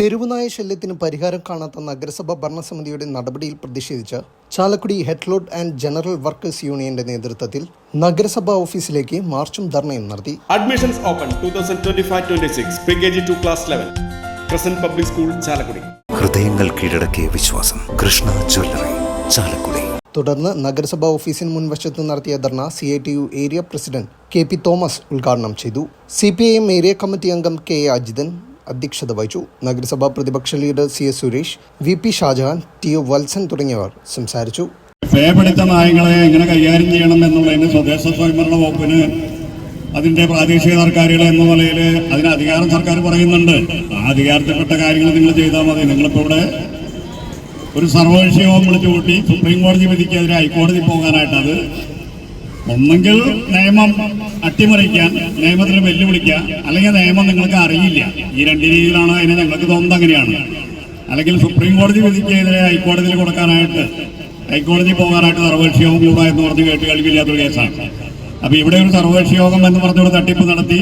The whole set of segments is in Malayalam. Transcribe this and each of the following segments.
തെരുവുനായ ശല്യത്തിന് പരിഹാരം കാണാത്ത നഗരസഭ ഭരണസമിതിയുടെ നടപടിയിൽ പ്രതിഷേധിച്ച Chalakudy headload and general workers യൂണിയന്റെ നേതൃത്വത്തിൽ നഗരസഭാ ഓഫീസിലേക്ക് മാർച്ചും ധർണയും നടത്തി. Admissions open 2025-26 pre-KG to class 11. Crescent Public School, ഹൃദയങ്ങൾ കീഴടക്കിയ വിശ്വാസം കൃഷ്ണ ജ്വല്ലറി ചാലക്കുടി. തുടർന്ന് നഗരസഭാ ഓഫീസിന് മുൻവശത്ത് നടത്തിയ ധർണ C I T U area president K P Thomas ഉദ്ഘാടനം ചെയ്തു. C P I M area committee അംഗം കെ എ അജിതൻ അധ്യക്ഷത വഹിച്ചു. നഗരസഭാ പ്രതിപക്ഷ leader C S Suresh V P Shajahan T O Valsan തുടങ്ങിയവർ സംസാരിച്ചു. ഭയപ്പെടുത്ത നായകളെ എങ്ങനെ കൈകാര്യം ചെയ്യണം എന്നുള്ളതിന് സ്വദേശ സ്വയംഭരണ വകുപ്പിന് അതിന്റെ പ്രാദേശിക സർക്കാരുകൾ എന്ന നിലയിൽ അതിന് അധികാരം സർക്കാർ പറയുന്നുണ്ട്. ആ അധികാരത്തിൽപ്പെട്ട കാര്യങ്ങൾ നിങ്ങൾ ചെയ്താൽ മതി. നിങ്ങളിപ്പോൾ ഇവിടെ ഒരു സർവകക്ഷി യോഗം വിളിച്ചു കൂട്ടി സുപ്രീം കോടതി വിധിക്കെതിരെ ഹൈക്കോടതി പോകാനായിട്ട് അത് ഒന്നെങ്കിൽ നിയമം അട്ടിമറിക്കാൻ നിയമത്തിന് വെല്ലുവിളിക്കുക അല്ലെങ്കിൽ നിയമം നിങ്ങൾക്ക് അറിയില്ല. ഈ രണ്ട് രീതിയിലാണ് അതിനെ ഞങ്ങൾക്ക് തോന്നുന്നത് അങ്ങനെയാണ്. അല്ലെങ്കിൽ സുപ്രീം കോടതി വിധിക്കെതിരെ ഹൈക്കോടതിയിൽ കൊടുക്കാനായിട്ട് ഹൈക്കോടതി പോകാനായിട്ട് സർവകക്ഷി യോഗം കൂടാ എന്ന് പറഞ്ഞ് കേട്ട് കഴിവില്ലാത്തൊരു കേസാണ്. അപ്പോൾ ഇവിടെ ഒരു സർവകക്ഷി യോഗം എന്ന് പറഞ്ഞുകൊണ്ട് തട്ടിപ്പ് നടത്തി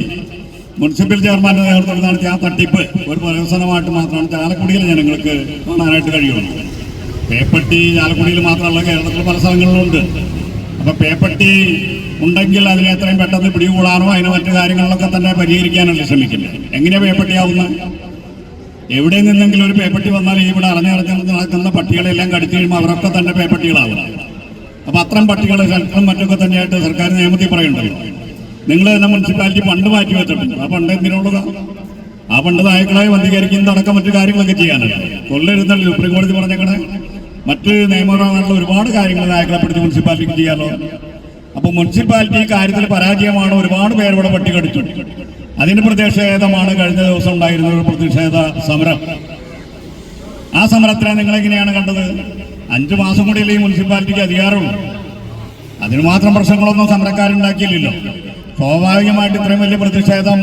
മുനിസിപ്പൽ ചെയർമാന്റെ നേതൃത്വത്തിൽ നടത്തിയ ആ തട്ടിപ്പ് ഒരു പ്രദർശനമായിട്ട് മാത്രമാണ് ചാലക്കുടിയിൽ ജനങ്ങൾക്ക് കാണാനായിട്ട് കഴിയുള്ളൂ. പേപ്പട്ടി ചാലക്കുടിയിൽ മാത്രമല്ല കേരളത്തിൽ പല സ്ഥലങ്ങളിലും ഉണ്ട്. അപ്പൊ പേപ്പട്ടി ഉണ്ടെങ്കിൽ അതിനെ എത്രയും പെട്ടെന്ന് പിടികൂടാനോ അതിന് മറ്റു കാര്യങ്ങളിലൊക്കെ തന്നെ പരിഹരിക്കാനല്ലേ ശ്രമിക്കുന്നത്. എങ്ങനെയാ പേപ്പട്ടിയാവുന്നത് എവിടെ നിന്നെങ്കിലും ഒരു പേപ്പട്ടി വന്നാൽ ഇവിടെ അറഞ്ഞിറഞ്ഞ് നടക്കുന്ന പട്ടികളെല്ലാം കടിച്ചു കഴിയുമ്പോൾ അവരൊക്കെ തന്നെ പേപ്പട്ടികളാവും അപ്പൊ അത്തരം പട്ടികൾ ശൽക്കും മറ്റൊക്കെ തന്നെയായിട്ട് സർക്കാർ നിയമത്തിൽ പറയുന്നുണ്ടല്ലോ നിങ്ങൾ തന്നെ മുനിസിപ്പാലിറ്റി പണ്ട് മാറ്റി വെച്ചിട്ടുണ്ട്. ആ പണ്ട് എന്തിനുള്ളതാ ആ പണ്ട് നായക്കളായി വന്ധീകരിക്കുന്നതടക്കം മറ്റു കാര്യങ്ങളൊക്കെ ചെയ്യാനുണ്ട്. കൊള്ളരുന്നല്ലോ സുപ്രീം കോടതി പറഞ്ഞേക്കണേ. മറ്റ് നിയമപരമായിട്ടുള്ള ഒരുപാട് കാര്യങ്ങൾ നായ്ക്കളെ പിടിച്ച് മുനിസിപ്പാലിറ്റിക്ക് ചെയ്യാമല്ലോ അപ്പോൾ മുനിസിപ്പാലിറ്റി കാര്യത്തിൽ പരാജയമാണ്. ഒരുപാട് പേർ ഇവിടെ പട്ടികടിച്ചു അതിന് പ്രതിഷേധമാണ് കഴിഞ്ഞ ദിവസം ഉണ്ടായിരുന്ന ഒരു പ്രതിഷേധ സമരം. ആ സമരത്തിനെ നിങ്ങൾ എങ്ങനെയാണ് കണ്ടത്? അഞ്ചു മാസം കൂടിയല്ലേ ഈ മുനിസിപ്പാലിറ്റിക്ക് അധികാരമുള്ളൂ. അതിന് മാത്രം പ്രശ്നങ്ങളൊന്നും സമരക്കാരുണ്ടാക്കിയില്ലല്ലോ. സ്വാഭാവികമായിട്ട് ഇത്രയും വലിയ പ്രതിഷേധം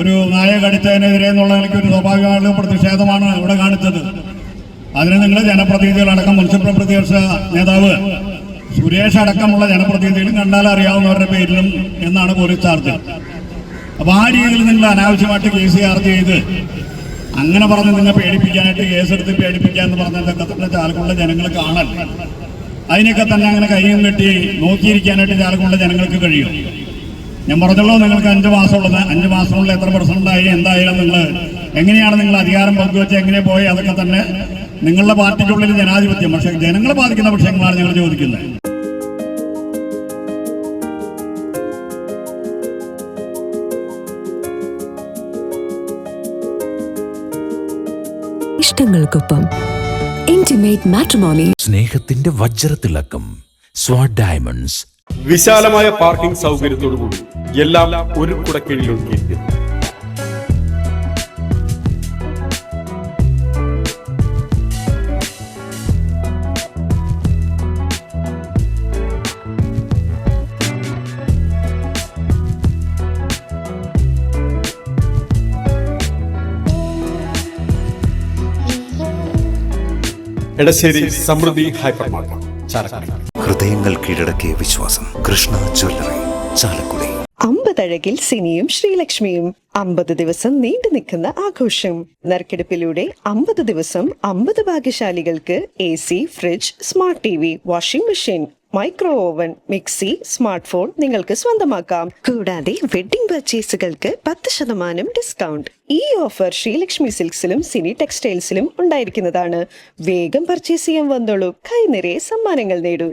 ഒരു നായ കടിച്ചതിനെതിരെ എന്നുള്ള ഒരു സ്വാഭാവികമായിട്ടുള്ള പ്രതിഷേധമാണ് ഇവിടെ കാണിച്ചത്. അതിന് നിങ്ങൾ ജനപ്രതിനിധികളടക്കം മുനിസിപ്പൽ പ്രതിപക്ഷ നേതാവ് സുരേഷ് അടക്കമുള്ള ജനപ്രതിനിധികളും കണ്ടാൽ അറിയാവുന്നവരുടെ പേരിലും എന്നാണ് പോലീസ് ചാർജ്. അപ്പൊ ആ രീതിയിൽ നിങ്ങൾ അനാവശ്യമായിട്ട് കേസ് ചാർജ് ചെയ്ത് അങ്ങനെ പറഞ്ഞ് നിങ്ങൾ പേടിപ്പിക്കാനായിട്ട് കേസെടുത്ത് പേടിപ്പിക്കുക എന്ന് പറഞ്ഞതൊക്കെ തന്നെ ചാലക്കുള്ള ജനങ്ങൾ കാണൽ അതിനൊക്കെ തന്നെ അങ്ങനെ കൈയും കെട്ടി നോക്കിയിരിക്കാനായിട്ട് ചാലക്കുള്ള ജനങ്ങൾക്ക് കഴിയും. ഞാൻ പറഞ്ഞല്ലോ നിങ്ങൾക്ക് അഞ്ച് മാസമുള്ളത്. അഞ്ച് മാസമുള്ള എത്ര പെർസെന്റായി എന്തായാലും നിങ്ങൾ എങ്ങനെയാണ് നിങ്ങൾ അധികാരം പങ്കുവെച്ച് എങ്ങനെ പോയി അതൊക്കെ തന്നെ നിങ്ങളുടെ പാർട്ടിക്കുള്ളിൽ ജനാധിപത്യം പക്ഷേ ജനങ്ങളെ ബാധിക്കുന്ന വിഷയങ്ങളാണ് ഞങ്ങൾ ചോദിക്കുന്നത്. ഇഷ്ടങ്ങൾക്കൊപ്പം ഇന്റിമേറ്റ് മാട്രിമോണി സ്നേഹത്തിന്റെ വജ്രത്തിളക്കം സ്വാഡ് ഡയമണ്ട്സ് വിശാലമായ പാർക്കിംഗ് സൗകര്യത്തോടുകൂടി എല്ലാം ഒരു കുടക്കീഴിൽ ഒതുക്കിയിരിക്കുന്നു. എടശ്ശേരി സമൃദ്ധി ഹൈപ്പർ മാർക്കറ്റ് ചാലക്കുടി. ഹൃദയങ്ങൾ കീഴടക്കിയ വിശ്വാസം. കൃഷ്ണ ജ്വല്ലറി ചാലക്കുടി. അമ്പതഴകിൽ സിനിയും ശ്രീലക്ഷ്മിയും. അമ്പത് ദിവസം നീണ്ടു നിൽക്കുന്ന ആഘോഷം. നറുക്കെടുപ്പിലൂടെ അമ്പത് ദിവസം അമ്പത് ഭാഗ്യശാലികൾക്ക് A C fridge smart T V washing machine micro oven mixie smart phone നിങ്ങൾക്ക് സ്വന്തമാക്കാം. കൂടാതെ വെഡിംഗ് പർച്ചേസുകൾക്ക് പത്ത് ശതമാനം ഡിസ്കൗണ്ട്. ഈ ഓഫർ ശ്രീലക്ഷ്മി സിൽക്സിലും സിനി ടെക്സ്റ്റൈൽസിലും ഉണ്ടായിരിക്കുന്നതാണ്. വേഗം പർച്ചേസ് ചെയ്യാൻ വന്നോളൂ. കൈ നിറയെ സമ്മാനങ്ങൾ നേടൂ.